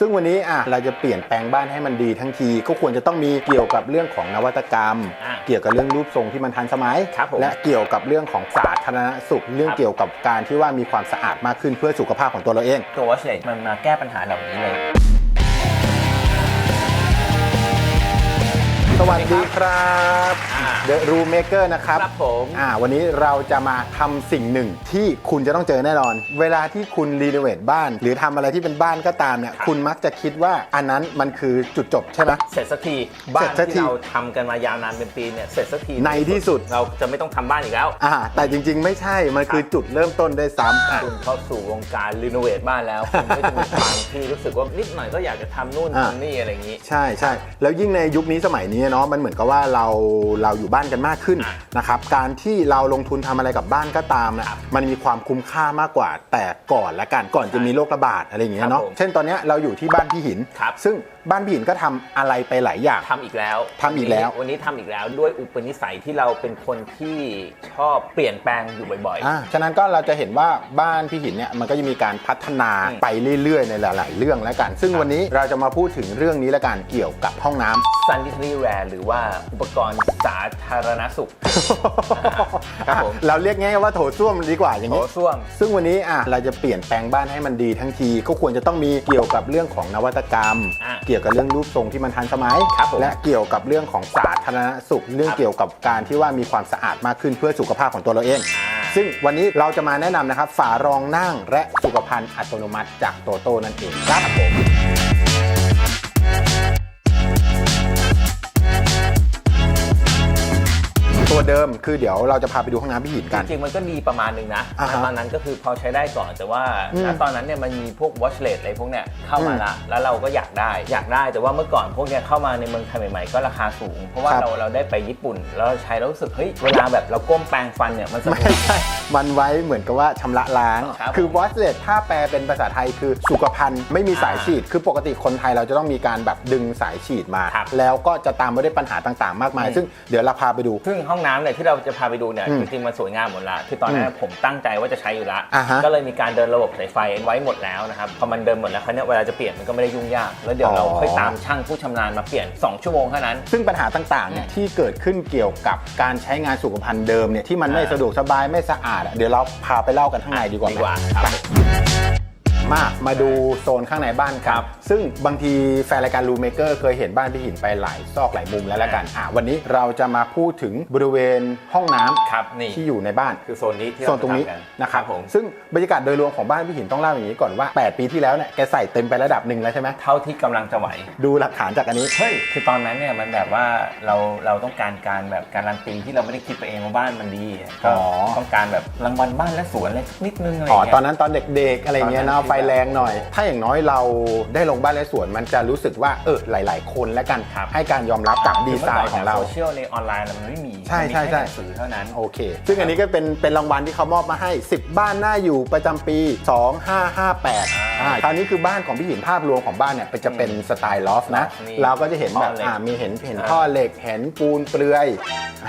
ซึ่งวันนี้อะเราจะเปลี่ยนแปลงบ้านให้มันดีทั้งทีก็ควรจะต้องมีเกี่ยวกับเรื่องของนวัตกรรม อะเกี่ยวกับเรื่องรูปทรงที่มันทันสมัย ครับผมและเกี่ยวกับเรื่องของสาธารณสุข เรื่องครับ เกี่ยวกับการที่ว่ามีความสะอาดมากขึ้นเพื่อสุขภาพของตัวเราเองตัว Watchless มันมาแก้ปัญหาเหล่านี้เลย สวัสดีครับอ่า The Room Maker นะครับครับผมอ่าวันนี้เราจะมาทำสิ่งหนึ่งที่คุณจะต้องเจอแน่นอน เวลาที่คุณรีโนเวทบ้าน หรือทำอะไรที่เป็นบ้านก็ตามเนี่ยครับคุณมักจะคิดว่าอันนั้นมันคือจุดจบใช่ไหม เสร็จสักทีบ้าเสร็นจสักทีที่เราทำกันมายาวนานเป็นปีเนี่ยเสร็จสักทีในที่สุด เราจะไม่ต้องทำบ้านอีกแล้ว อ่าแต่จริงๆ ไม่ใช่ มันคือจุดเริ่มต้นได้วยซ้ำอะ คุณเข้าสู่วงการรีโนเวทบ้านแล้วคุณก็จะมีความที่รู้สึกว่านิดหน่อยก็อยากจะทำนู่นอ่า ทำนี่อะไรอย่างนี้ ใช่ใช่แล้วยิ่งในยุคนี้สมัยนี้เนาะมันเหมือนกับว่าเราเราอยู่บ้านกันมากขึ้นอะนะครับการที่เราลงทุนทำอะไรกับบ้านก็ตามนะครับมันมีความคุ้มค่ามากกว่าแต่ก่อนละกันก่อนจะมีโรคระบาดอะไรอย่างเงี้ยเนาะครับผมเช่นตอนเนี้ยเราอยู่ที่บ้านพี่หินครับซึ่ง บ้านพี่หินก็ทำอะไรไปหลายอย่างทำอีกแล้วทำอีกแล้ว วันนี้ทำอีกแล้วด้วยอุปนิสัยที่เราเป็นคนที่ชอบเปลี่ยนแปลงอยู่บ่อยอ่าฉะนั้นก็เราจะเห็นว่าบ้านพี่หินเนี่ยมันก็จะมีการพัฒนาอืมไปเรื่อยๆ ในหลาย ๆ เรื่องแล้วกัน ซึ่งวันนี้เราจะมาพูดถึงเรื่องนี้ละกันเกี่ยวกับห้องน้ำๆ sanitary ware หรือว่าอุปกรณ์สาธารณสุขครับผมเราเรียกง่ายๆว่าโถส้วมดีกว่าอย่างโถนี้ส้วม ซึ่งวันนี้อะเราจะเปลี่ยนแปลงบ้านให้มันดีทั้งทีก็ควรจะต้องมีเกี่ยวกับเรื่องของนวัตกรรมอะเกี่ยวกับเรื่องรูปทรงที่มันทันสมัย ครับผมและเกี่ยวกับเรื่องของสาธารณสุข เรื่องครับเกี่ยวกับการที่ว่ามีความสะอาดมากขึ้นเพื่อสุขภาพของตัวเราเองอ่าซึ่งวันนี้เราจะมาแนะนำนะครับฝารองนั่งและสุขภัณฑ์อัตโนมัติจากโตโต้นั่นเองครับผม เดิมคือเดี๋ยวเราจะพาไปดูห้องน้ำพี่หินจกันริงๆมันก็ดีประมาณหนึงนะอ่าฮะตอนนั้นก็คือพอใช้ได้ก่อนแต่ว่าอืมณตอนนั้นเนี่ยมันมีพวก watchless อะไรพวกเนี้ยเข้ามาละแล้วเราก็อยากได้อยากได้แต่ว่าเมื่อก่อนพวกเนี้ยเข้ามาในเมืองไทยใหม่ๆก็ราคาสูง เพราะว่าครับ เราเราได้ไปญี่ปุ่น แล้วเราใช้แล้วรู้สึกเฮ้ยเวลาแบบเราก้มแปรงฟันเนี่ยมันสไม่นุกใช่ มันไว้เหมือนกับว่าชำระล้าง ครับคือ watchlet ถ้าแปลเป็นภาษาไทยคือสุขภัณฑ์ไม่มีสายฉีด คือปกติคนไทยเราจะต้องมีการแบบดึงสายฉีดมา ครับแล้วก็จะตามมาด้วยปัญหาต่างๆ มากมาย อืม ซึ่งเดี๋ยวเราพาไปดู ซึ่งห้องน้ำเนี่ยที่เราจะพาไปดูเนี่ยอืมจริงๆมันสวยงามหมดละคือตอนนั้นผมตั้งใจว่าจะใช้อยู่ละอ่าฮะก็เลยมีการเดินระบบสายไฟไว้หมดแล้วนะครับพอมันเดินหมดแล้วคราวเนี้ยเวลาจะเปลี่ยนมันก็ไม่ได้ยุ่งยาก แล้วเดี๋ยวเราอ๋อ ค่อยตามช่างผู้ชำนาญมาเปลี่ยน 2 ชั่วโมงเท่านั้น ซึ่งปัญหาต่างๆเนี่ยที่เกิดขึ้นเกี่ยวกับการใช้งานสุขภัณฑ์เดิมเนี่ยที่มันไม่อ่า สะดวกสบายไม่สะอาดอะเดี๋ยวเราพาไปเล่ากันข้างในดีกว่าดีกว่าไหมครับ มามาดูโซนข้างในบ้านคครัรับบซึ่งบางทีแฟนรายการรูเมเกอร์เคยเห็นบ้านพี่หินไปหลายซอกหลายมุมแล้วละกันอะวันนี้เราจะมาพูดถึงบริเวณห้องน้ำครับนี่ที่อยู่ในบ้านคือโซนนี้ที่โซนตรงนี้เาจทำกันะครับผมซึ่งบรรยากาศโดยรวมของบ้านพี่หินต้องเล่าอย่างนี้ก่อนว่า 8 ปีที่แล้วเนี่ยแกใส่เต็มไประดับหนึ่งแล้วใช่ไหมเท่าที่กำลังจะไหวดูหลักฐานจากอันนี้เฮ้ยคือตอนนั้นเนี่ยมันแบบว่าเราเราต้องการการแบบการันตีที่เราไม่ได้คิดไปเองว่าบ้านมันดีก็อ๋อต้องการแบบรางวัลบ้านและสวนอะไรสักนิดนึงอะไรอ๋อเงี้ยตอนนั้นตอนเด็กๆอะไรเงี้ยตอนนั้เนาะนไฟแรงหน่อย ถ้าอย่างน้อยเราได้ลงบ้านและสวนมันจะรู้สึกว่าเออหลาย ๆ คนแล้วกันครับให้การยอมรับกับดีไซน์ของเราโซเชียลในออนไลน์มันไม่มีใช่ใช่ใช่มันมีแค่หนังสือเท่านั้นโอเค ซึ่งอันนี้ก็เป็นเป็นรางวัลที่เขามอบมาให้ 10 บ้านน่าอยู่ประจำปี 2558อ่าคราวนี้คือบ้านของพี่หินภาพรวมของบ้านเนี่ยจะเป็นสไตล์ลอฟนะนี่เราก็จะเห็นแบบท่อเหล็กอ่ามีเห็นเห็นอ่าท่อเหล็กเห็นปูนเปลือย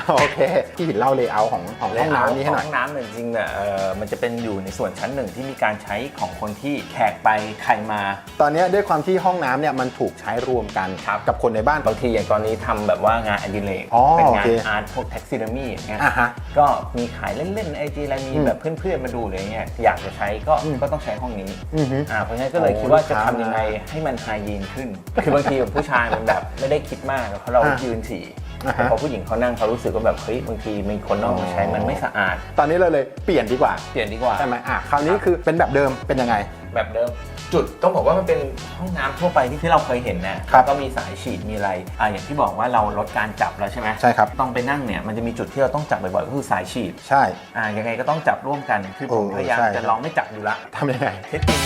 โอเคพี่หินเล่าเลเยอร์ของของห้องน้ำนี้ให้หน่อยห้องน้ำเนี่ยจริงๆเนี่ยเอ่อมันจะเป็นอยู่ในส่วนชั้นหนึ่งที่มีการใช้ของคนที่แขกไปใครมา ตอนนี้ด้วยความที่ห้องน้ำเนี่ยมันถูกใช้รวมกันครับ กับคนในบ้าน บางทีอย่างตอนนี้ทำแบบว่างานอดิเรกอ๋อเป็นโองาเคนอาร์ตพวกแท็กซิเดอมี่อย่างเงี้ยอะฮะ ก็มีขายเล่นๆไอจีอะไรมีอืมแบบเพื่อนๆมาดูเลยเงี้ยอยากจะใช้ก็อืม ก็ต้องใช้ห้องนี้ อือฮึ อ่าเพราะฉะนั้นก็เลยโอ้คิดว่าจะลูกค้าทำยังไงให้มันไฮยีนขึ้น คือบางทีแบบผู้ชายมันแบบไม่ได้คิดมากเพราะเราอะยืนฉี่อ่าฮะ แต่พอผู้หญิงเขานั่งเขารู้สึกว่าแบบเฮ้ยบางทีมีคนนอกมาใช้มันไม่สะอาดตอนนี้เราเลยเปลี่ยนดีกว่าเปลี่ยนดีกว่า ใช่ไหมอะคราวนี้คือเป็นแบบเดิมเป็นยังไง แบบเดิม จุดต้องบอกว่ามันเป็นห้องน้ำทั่วไปที่ที่เราเคยเห็นนะครับก็มีสายฉีดมีอะไรอ่าอย่างที่บอกว่าเราลดการจับแล้วใช่ไหมใช่ครับ ต้องไปนั่งเนี่ยมันจะมีจุดที่เราต้องจับบ่อยๆก็คือสายฉีดใช่ อ่ายังไงก็ต้องจับร่วมกันคือผมโอ้พยายามใช่ จะลองไม่จับอยู่ละทำยังไง เทคนิค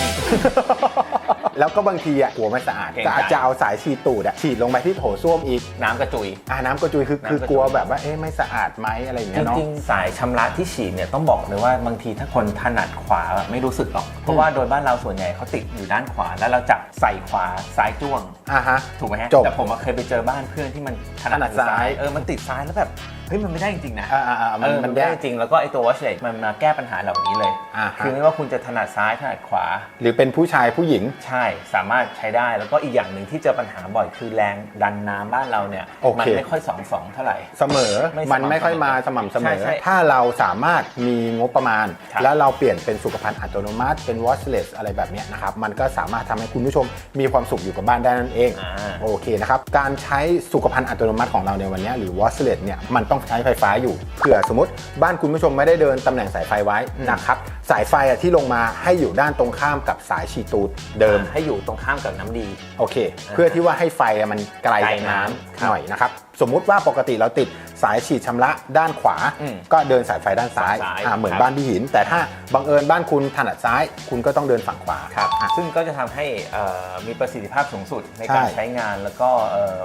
แล้วก็บางทีอะกลัวไม่สะอาดเกรงก็ใจอาจจะเอาสายฉีดตูดอะฉีดลงไปที่โถส้วมอีกน้ำกระจุย อ่าน้ำกระจุยคือน้ำกระจุยคือกลัวแบบว่าเอ๊ะไม่สะอาดไหมอะไรอย่างจเงี้ยเนาะ ริงๆ สายชำระที่ฉีดเนี่ยต้องบอกเลยว่าบางทีถ้าคนถนัดขวาแบบไม่รู้สึกหรอก เพราะว่าโดยบ้านเราส่วนใหญ่เขาติดอยู่ด้านขวา แล้วเราจับใส่ขวาซ้ายจ้วง อ่าฮะ ถูกไหมฮะจบแต่ผมอะเคยไปเจอบ้านเพื่อนที่มันถถนันัดดซ้าซ้ายยเออมันติดซ้ายแล้วแบบเฮ้ยมันไม่ได้จริงๆนะอ่าอ่าอ่ามันเออมัมันนได้ยาก จริงแล้วก็ไอตัว watchless มันมาแก้ปัญหาเหล่านี้เลย อ่าฮะ คือไม่ว่าคุณจะถนัดซ้ายถนัดขวา หรือเป็นผู้ชายผู้หญิง ใช่สามารถใช้ได้แล้วก็อีกอย่างหนึ่งที่เจอปัญหาบ่อยคือแรงดันน้ำบ้านเราเนี่ย โอเค มัไม่ค่อยสองสองเท่าไหร่ เสมอ ไม่สม่ำมันไม่ค่อยมาสม่ำเสมใช่อใช่ถ้าเราสามารถมีงบประมาณ ครับ แล้วเราเปลี่ยนเป็นสุขภัณฑ์อัตโนมัติ เป็น watchless อะไรแบบเนี้ยนะครับ มันก็สามารถทำให้คุณผู้ชมมีความสุขอยู่กับบ้านได้นั่นเอง อ่า โอเคนะครับ การใช้สุขภัณฑ์อัตโนมัติของเราในวันเนี้ยหรือ watchless เนี่ย มันต้องใช้ไฟฟ้าอยู่เผื่อสมมติบ้านคุณผู้ชมไม่ได้เดินตำแหน่งสายไฟไว้นะครับสายไฟอะที่ลงมาให้อยู่ด้านตรงข้ามกับสายชีตูดเดิมให้อยู่ตรงข้ามกับน้ำดีโอเค เพื่อที่ว่าให้ไฟอะมันไกลไกลจากน้น้ำำหน่อยนะครับสมมุติว่าปกติเราติด สายฉีดชำระด้านขวาอืมก็เดินสายไฟด้านซ้ายซ้ายอ่าเหมือนครับบ้านพี่หิน แต่ถ้าบังเอิญบ้านคุณถนัดซ้าย คุณก็ต้องเดินฝั่งขวาครับอะซึ่งก็จะทำให้เอ่อมีประสิทธิภาพสูงสุดในการใช่ใช้งานแล้วก็เอ่อ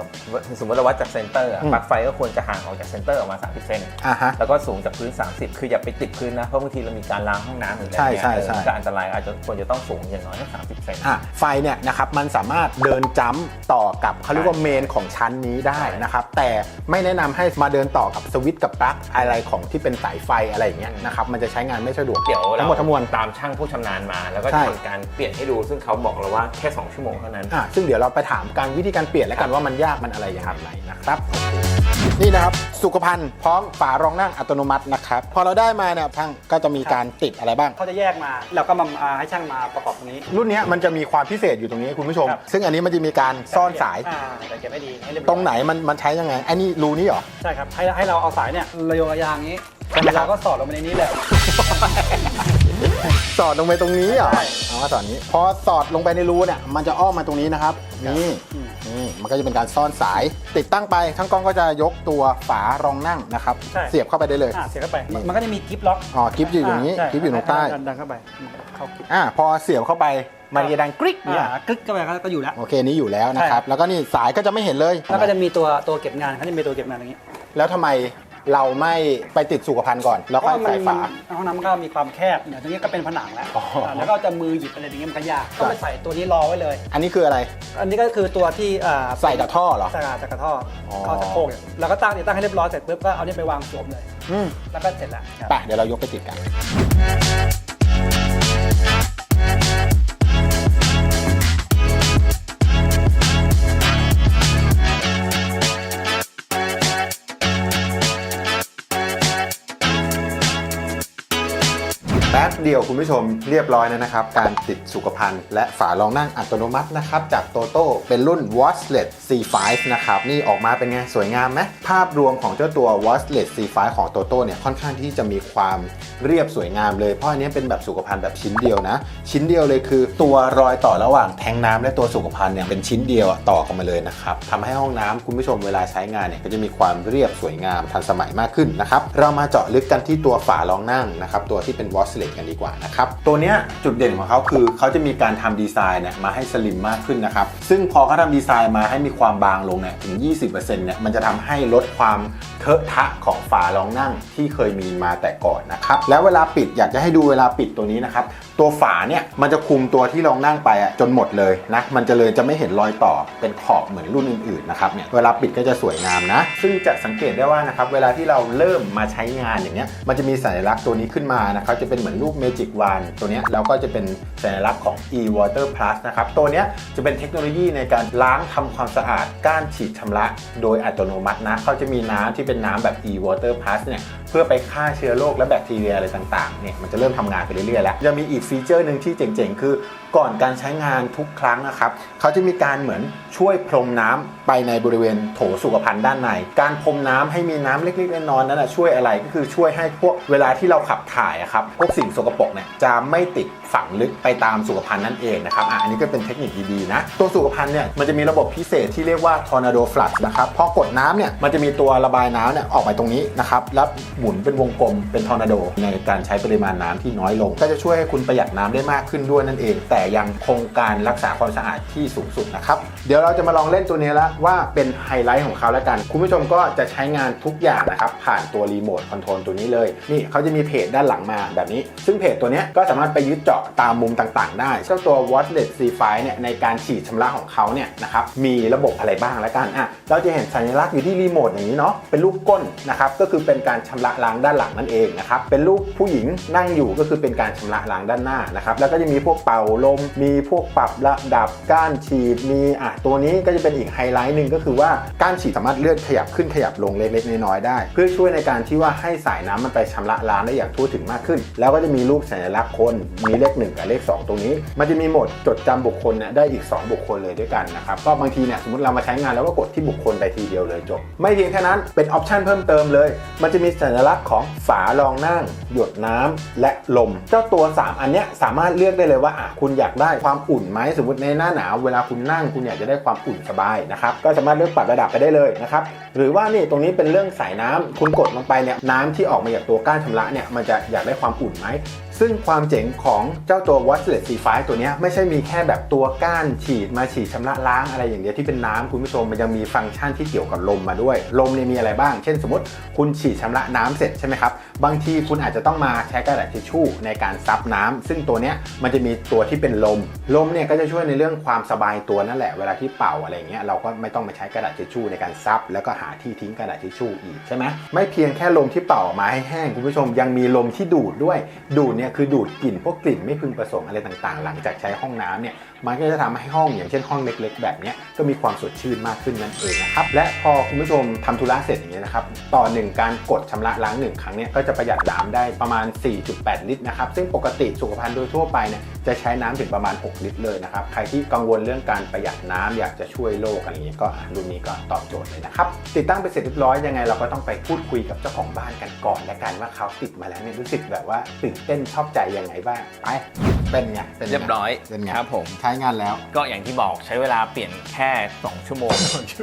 สมมติเราวัดจากเซนเตอร์อะอืมปลั๊กไฟก็ควรจะห่างออกจากเซนเตอร์ออกมา 30 เซนอ่าฮะแล้วก็สูงจากพื้น 30 คืออย่าไปติดพื้นนะ เพราะบางทีเรามีการล้างห้องน้ำหรืออะไรใช่เงี้ยใช่เออใช่ก็อันตรายอาจจะควรจะต้องสูงอย่างน้อยสัก30 เซนอะไฟเนี่ยนะครับมันสามารถเดินจ้ำต่อกับเขาเรียกว่าเมนของชั้นนี้ได้ใช่นะครับแต่ไม่แนะนำให้มาเดินต่อกับสวิตช์กับปลั๊กอะไรของที่เป็นสายไฟอะไรอย่างเงี้ยนะครับมันจะใช้งานไม่สะดวกเดี๋ยวทั้งหมดทั้งมวล ตามช่างผู้ชำนาญมา แล้วก็ใช่ ทำการเปลี่ยนให้ดู ซึ่งเขาบอกเราว่าแค่ 2 ชั่วโมงเท่านั้น อะซึ่งเดี๋ยวเราไปถามการวิธีการเปลี่ยนแล้วกันว่ามันยากมันอะไรยังไงนะครับโอเค นี่นะครับ สุขภัณฑ์พร้อมฝารองนั่งอัตโนมัตินะครับ พอเราได้มาเนี่ยช่างก็จะมีการติดอะไรบ้าง เขาจะแยกมาเราก็มาอ่าให้ช่างมาประกอบตรงนี้ รุ่นเนี้ยมันจะมีความพิเศษอยู่ตรงนี้คุณผู้ชม ครับ ซึ่งอันนี้มันจะมีการซ่อนสาย อ่แต่เก็บให้ดีให้เรียบร้อยตรงไหนมันมันใช้ยังไงไอ้นี่รูนี้เหรอ ใช่ครับให้ให้เราเอาสายเนี่ยระโยงระยางอย่างนี้ใช่ไหมครับ เราก็สอดลงไปในนี้เลยสอดลงไปตรงนี้เหรอใช่อ๋อสอดนี้ พอสอดลงไปในรูเนี่ยมันจะอ้อมมาตรงนี้นะครับ นี่ อืม นี่มันก็จะเป็นการซ่อนสายติดตั้งไปทั้งกล้องก็จะยกตัวฝารองนั่งนะครับ ใช่ เสียบเข้าไปได้เลย อ่าเสียบเข้าไปนี่มันก็จะมีกิฟล็อกอ๋อกิฟต์อยู่ตรงนี้ใช่กิฟต์อยู่ตรงใต้ ดันดันเข้าไปเข้ากิ๊บอ่าพอเสียบเข้าไปมันจะดังกริ๊กเนี่ยอ่ากึกเข้าไปก็ก็อยู่แล้ว โอเคนี้อยู่แล้วนะครับใช่แล้วก็นี่สายก็จะไม่เห็นเลย แล้วก็จะมีตัวตัวเก็บงานเขาจะมีตัวเก็บงานอย่างนี้ แล้วทำไม เราไม่ไปติดสุขภัณฑ์ก่อน แล้วค่อยเพระใส่ฝามันห้องน้ำมันก็มีความแคบเนี่ยตรงนี้ก็เป็นผนังแล้วอ๋ออ่าแล้วก็จะมือหยิบอะไรอย่างเงี้ยมันก็ยากก็ไปใส่ตัวนี้รอไว้เลย อันนี้คืออะไร อันนี้ก็คือตัวที่อ่าใส่กับท่อเหรอใส่กับกระท่อออ เข้าสะโพกเนี่ยแล้วก็ตั้งติดตั้งให้เรียบร้อยเสร็จปุ๊บก็เอานี่ไปวางสวมเลย อืมแล้วก็เสร็จแล้ว ไปเดี๋ยวเรายกไปติดกัน ป๊บเดียวคุณผู้ชมเรียบร้อยแล้วนะครับ การติดสุขภัณฑ์และฝารองนั่งอัตโนมัตินะครับ จากโตโต้เป็นรุ่น Watchlet C5 นะครับ นี่ออกมาเป็นไง สวยงามไหมภาพรวมของเจ้าตัว Watchlet C5 ของโตโต้เนี่ยค่อนข้างที่จะมีความเรียบสวยงามเลย เพราะอันนี้เป็นแบบสุขภัณฑ์แบบชิ้นเดียวนะ ชิ้นเดียวเลยคือ ตัวรอยต่อระหว่างแทงน้ำและตัวสุขภัณฑ์เนี่ยเป็นชิ้นเดียวต่อกันมาเลยนะครับทำให้ห้องน้ำคุณผู้ชมเวลาใช้งานเนี่ยก็จะมีความเรียบสวยงามทันสมัยมากขึ้นนะครับเรามาเจาะลึกกันที่ตัวฝารองนั่งนะครับตัวที่เป็น Watchlet กันดีกว่านะครับ ตัวเนี้ยจุดเด่นของเขาคือเขาจะมีการทำดีไซน์เนี่ยมาให้สลิมมากขึ้นนะครับ ซึ่งพอเขาทำดีไซน์มาให้มีความบางลงเนี่ยถึง 20%เนี่ยมันจะทำให้ลดความเทอะทะของฝารองนั่งที่เคยมีมาแต่ก่อนนะครับแล้วเวลาปิดอยากจะให้ดูเวลาปิดตัวนี้นะครับตัวฝาเนี่ยมันจะคุมตัวที่รองนั่งไปอะจนหมดเลยนะมันจะเลยจะไม่เห็นรอยต่อเป็นขอบเหมือนรุ่นอื่นๆนะครับเนี่ยเวลาปิดก็จะสวยงามนะ ซึ่งจะสังเกตได้ว่านะครับเวลาที่เราเริ่มมาใช้งานอย่างเงี้ยมันจะมีสัญลักษณ์ตัวนี้ขึ้นมานะครับจะเป็นเหมือนรูป Magic Wand ตัวนี้ยแล้วก็จะเป็นสัญลักษณ์ของ e water plus นะครับ ตัวนี้จะเป็นเทคโนโลยีในการล้างทำความสะอาดก้านฉีดชำระ โดยอัตโนมัตินะเขาจะมีน้ำที่เป็นน้ำแบบ e water plus เนี่ยเพื่อไปฆ่าเชื้อโรคและแบคทีเรียอะไรต่างๆเนี่ยมันจะเริ่มทำงานไปเรื่อยๆแล้วยังมีอีกฟีเจอร์หนึ่งที่เจ๋งๆ คือก่อนการใช้งานทุกครั้งนะครับเขาจะมีการเหมือนช่วยพรมน้ำไปในบริเวณโถสุขภัณฑ์ด้านใน การพรมน้ำให้มีน้ำเล็กๆน้อยๆนั้นนะช่วยอะไรก็คือช่วยให้พวกเวลาที่เราขับถ่ายอะครับพวกสิ่งสกปรกเนี่ยจะไม่ติดฝังลึกไปตามสุขภัณฑ์นั่นเองนะครับอะอันนี้ก็เป็นเทคนิคดีๆนะตัวสุขภัณฑ์เนี่ยมันจะมีระบบพิเศษที่เรียกว่า tornado flush นะครับพอกดน้ำเนี่ยมันจะมีตัวระบายน้ำเนี่ยออกไปตรงนี้นะครับแล้วหมุนมุนเป็นวงกลมเป็นทอร์นาโด ในการใช้ปริมาณน้ำที่น้อยลง ก็จะช่วยให้คุณประหยัดน้ำได้มากขึ้นด้วยนั่นเอง แต่ยังคงการรักษาความสะอาดที่สูงสุดนะครับเดี๋ยวเราจะมาลองเล่นตัวนี้ล้วว่าเป็นไฮไลท์ของเขาแล้วกัน คุณผู้ชมก็จะใช้งานทุกอย่างนะครับผ่านตัวรีโมทคอนโทรลตัวนี้เลย นี่เขาจะมีเพจด้านหลังมาแบบนี้ ซึ่งเพจตัวนี้ก็สามารถไปยึดเจาะตามมุมต่างๆ ได้เจ้าตัว Watchlet C5 เนี่ยในการฉีดชำระของเขาเนี่ยนะครับมีระบบอะไรบ้างแล้วกันอะเราจะเห็นสัญลักษณ์อยู่ที่รีโมทอย่างนี้เนาะเป็นรูปก้นนะครับก็คือเป็นการชำระระล้างด้านหลังนั่นเองนะครับเป็นรูปผู้หญิงนั่งอยู่ก็คือเป็นการชำระล้างด้านหน้านะครับแล้วก็จะมีพวกเป่าลม มีพวกปรับระดับก้านฉีดมีอะตัวนี้ก็จะเป็นอีกไฮไลท์หนึ่งก็คือว่าก้านฉีดสามารถเลื่อนขยับขึ้นขยับลงเล็กๆน้อยๆได้ เพื่อช่วยในการที่ว่าให้สายน้ำมันไปชำระล้างได้อย่างทั่วถึงมากขึ้น แล้วก็จะมีรูปสัญลักษณ์คนมีเลขหนึ่งกับเลขสองตรงนี้ มันจะมีโหมดจดจำบุคคลเนี่ยได้อีก 2 บุคคลเลยด้วยกันนะครับก็บางทีเนี่ยสมมติเรามาใช้งานแล้วก็กดที่บุคคลไปทีเดียวเลยจบ ไม่เพียงแค่นั้นเป็นออปชันเพิ่มเติมเลย มันจะมีสัญลักษณ์ของฝารองนั่ง หยดน้ำและลม เจ้าตัว 3 อันเนี้ยสามารถเลือกได้เลยว่าอะคุณอยากได้ความอุ่นไหมสมมติในหน้าหนาวเวลาคุณนั่งคุณอยากจะได้ความอุ่นสบายนะครับก็สามารถเลือกปรับระดับไปได้เลยนะครับหรือว่านี่ตรงนี้เป็นเรื่องสายน้ำคุณกดลงไปเนี่ยน้ำที่ออกมาจากตัวก้านชำระเนี่ยมันจะอยากได้ความอุ่นไหม ซึ่งความเจ๋งของเจ้าตัว Watchlet C5 ตัวนี้ไม่ใช่มีแค่แบบตัวก้านฉีดมาฉีดชำระล้างอะไรอย่างเดียวที่เป็นน้ำคุณผู้ชมมันยังมีฟังก์ชันที่เกี่ยวกับลมมาด้วย ลมเนี่ยมีอะไรบ้าง เช่นสมมติคุณฉีดชำระน้ำเสร็จใช่ไหมครับ บางทีคุณอาจจะต้องมาใช้กระดาษทิชชู่ในการซับน้ำซึ่งตัวนี้มันจะมีตัวที่เป็นลม ลมเนี่ยก็จะช่วยในเรื่องความสบายตัวนั่นแหละเวลาที่เป่าอะไรเงี้ยเราก็ไม่ต้องมาใช้กระดาษทิชชู่ในการซับแล้วก็หาที่ทิ้งกระดาษทิชชู่อีกใช่ไหมไม่เพียงแค่ลมที่เป่าออกมาให้แห้งคุณผู้ชมยังมีลมที่ดูดด้วยดูดเนี่ยคือดูดกลิ่นพวกกลิ่นไม่พึงประสงค์อะไรต่างๆ หลังจากใช้ห้องน้ำเนี่ยมันก็จะทำให้ห้องอย่างเช่นห้องเล็กๆ แบบนี้ก็มีความสดชื่นมากขึ้นนั่นเองนะครับและพอคุณผู้ชมทำธุระเสร็จอย่างเงี้ยนะครับต่อหนึ่งการกดชำระล้างหนึ่งครั้งเนี่ยก็จะประหยัดน้ำได้ประมาณ 4.8 ลิตรนะครับซึ่งปกติสุขภัณฑ์โดยทั่วไปเนี่ยจะใช้น้ำถึงประมาณ 6 ลิตรเลยนะครับใครที่กังวลเรื่องการประหยัดน้ำอยากจะช่วยโลกอะไรเงี้ยก็รุ่นนี้ก็ตอบโจทย์เลยนะครับติดตั้งไปเสร็จเรียบร้อยยังไงเราก็ต้องไปพูดคุยกับเจ้าของบ้านกันก่อนและกันว่าเขาติดมาแล้วเนี่ยรู้สึกแบบว่าตื่นเต้นชอบใจยังไงบ้างไปเป็นไงเป็นไงเรียบร้อยเป็นไงครับผม ใช้งานแล้ว ก็อย่างที่บอกใช้เวลาเปลี่ยนแค่ 2 ชั่วโมง 2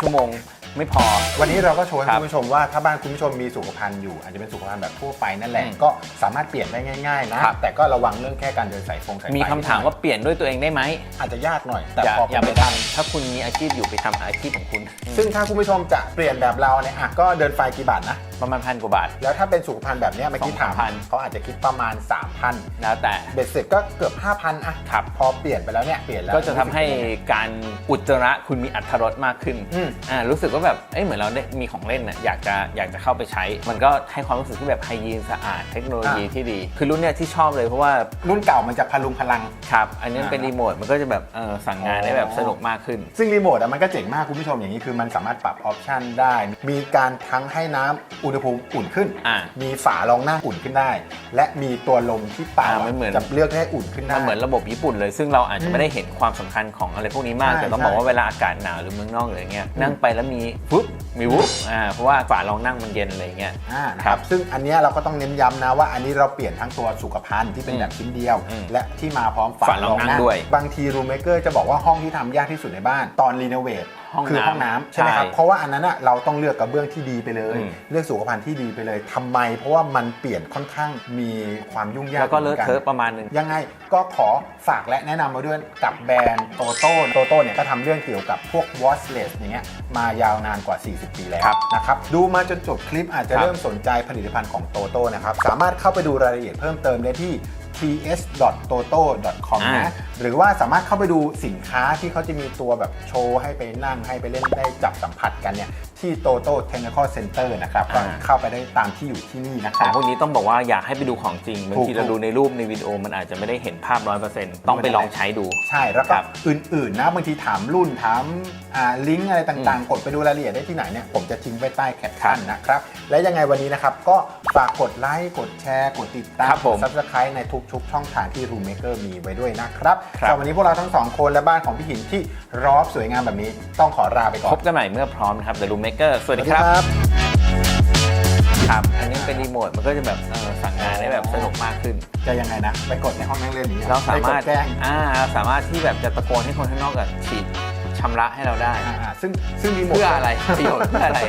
ชั่วโมงไม่พอ วันนี้เราก็โชว์ให้ครับคุณผู้ชมว่าถ้าบ้านคุณผู้ชมมีสุขภัณฑ์อยู่อาจจะเป็นสุขภัณฑ์แบบทั่วไปนั่นแหละอืมก็สามารถเปลี่ยนได้ง่ายๆนะครับแต่ก็ระวังเรื่องแค่การเดินสายฟงสายไฟมีคำถามว่าเปลี่ยนด้วยตัวเองได้ไหมอาจจะยากหน่อย แต่อย่าพออย่าไปททำถ้าคุณมีอาชีพอยู่ไปทำอาชีพของคุณำซึ่งถ้าคุณผู้ชมจะเปลี่ยนแบบเราเนี่ยอะก็เดินไฟกี่บาทนะ ประมาณพันกว่าบาท แล้วถ้าเป็นสุขภัณฑ์แบบเนี้ยเมื่อกี้ถามสองสามพัน เขาอาจจะคิดประมาณ 3,000แล้วแต่ เบ็ดเสร็จก็เกือบ 5,000อะครับ พอเปลี่ยนไปแล้วเนี่ยเปลี่ยนแล้ว ก็จะทำให้การอุจจาระคุณมีอัตรรสมากขึ้นอืม อ่ารู้สึกว่าแบบเอ้ยเหมือนเราได้มีของเล่นน่ะอยากจะอยากจะเข้าไปใช้ มันก็ให้ความรู้สึกที่แบบไฮยีนสะอาดเทคโนโลยีที่ดี คือรุ่นเนี้ยที่ชอบเลยเพราะว่า รุ่นเก่ามันจะพลุงพลัง ครับ อันนี้มันเป็นอ่ารีโมท มันก็จะแบบเออสั่งงานได้แบบสนุกมากขึ้น ซึ่งรีโมทอะมันก็เจ๋งมากคุณผู้ชมอย่างนี้คือมันสามารถปรับออปชันได้ มีการทั้งให้น้ำอุณหภูมิอุ่นขึ้น อ่ามีฝารองหน้าอุ่นขึ้นได้ และมีตัวลมที่เป่าอ่ามันเหมือน จะเลือกให้อุ่นขึ้นได้ มันเหมือนระบบญี่ปุ่นเลย ซึ่งเราอาจจะไม่ได้เห็นความสำคัญของอะไรพวกนี้มาก ใช่แต่ต้องใช่บอกว่าเวลาอากาศหนาวหรือเมืองนอกหรืออย่างเงี้ยนั่งไปแล้วมีวุ๊บ มีวุ๊บอ่าเพราะว่าฝารองนั่งมันเย็นอะไรอย่างเงี้ย อ่านะคครัรับบซึ่งอันเนี้ยเราก็ต้องเน้นย้ำนะว่าอันนี้เราเปลี่ยนทั้งตัวสุขภัณฑ์ที่เป็นอืมแบบชิ้นเดียว อืมและที่มาพร้อมฝาฝารองนั่งด้วย บางทีรูมเมเกอร์จะบอกว่าห้องที่ทำยากที่สุดในบ้าน ตอนรีโนเวทห้องคือน้ำห้องน้ำใช่ไหมครับ ใช่เพราะว่าอันนั้นอะเราต้องเลือกกระเบื้องที่ดีไปเลย อืม เลือกสุขภัณฑ์ที่ดีไปเลยทำไม เพราะว่ามันเปลี่ยนค่อนข้างมีความยุ่งยากแล้วก็เลอะหมืนน เทอะประมาณหนึง ยังไง ก็ขอฝากและแนะนำมาด้วยกับแบรนด์โตโต้โตโต้เนี่ยก็ทำเรื่องเกี่ยวกับพวก watchless อย่างเงี้ยมายาวนานกว่า 40 ปีแล้วครับนะครับดูมาจนจบคลิปอาจจะครับเริ่มสนใจผลิตภัณฑ์ของโตโต้นะครับสามารถเข้าไปดูรายละเอียดเพิ่มเติมได้ที่ ts.toto.com อ่านะหรือว่าสามารถเข้าไปดูสินค้าที่เขาจะมีตัวแบบโชว์ให้ไปนั่งให้ไปเล่นได้จับสัมผัสกันเนี่ยที่ Toto Technical Center นะครับก็เข้าไปได้ตามที่อยู่ที่นี่นะคขอรังบ พวกนี้ต้องบอกว่าอยากให้ไปดูของจริงบางทีถูกเราดูในรูปในวิดีโอมันอาจจะไม่ได้เห็นภาพ100%ต้องไปลองใช้ดู ใช่ แล้วก็ครับอื่นๆนะบางทีถามรุ่นถามอ่าลิงก์อะไรต่างๆ กดไปดูรายละเอียดได้ที่ไหนเนี่ยผมจะทิ้งไว้ใต้แคปชั่นนะครับ และยังไงวันนี้นะครับ ก็ฝากกดไลค์ กดแชร์ กดติดตามครับกผดมซับสไครต์ในทุกๆช่องทางที่ Room Maker มีไว้ด้วยนะครับครับ สำหรับวันนี้พวกเราทั้งสองคนและบ้านของพี่หินที่รอบสวยงามแบบนี้ต้องขอลาไปก่อนพบกันใหม่เมื่อพร้อมนะครับ The Room Maker สวัสดีครับ บ ครับ อันนี้เป็นรีโมท มันก็จะแบบเออสั่งงานได้แบบสนุกมากขึ้น จะยังไงนะ ไปกดในห้องนั่งเล่นนี้เราสามารถ ไปกดแจ้งอ่าเราสามารถที่แบบจะตะโกนให้คนข้างนอกอะฉีดชำระให้เราได้ อ่าๆซึ่งซึ่งรีโมทเพื่ออะไรประโยชน์เพื่ออะไร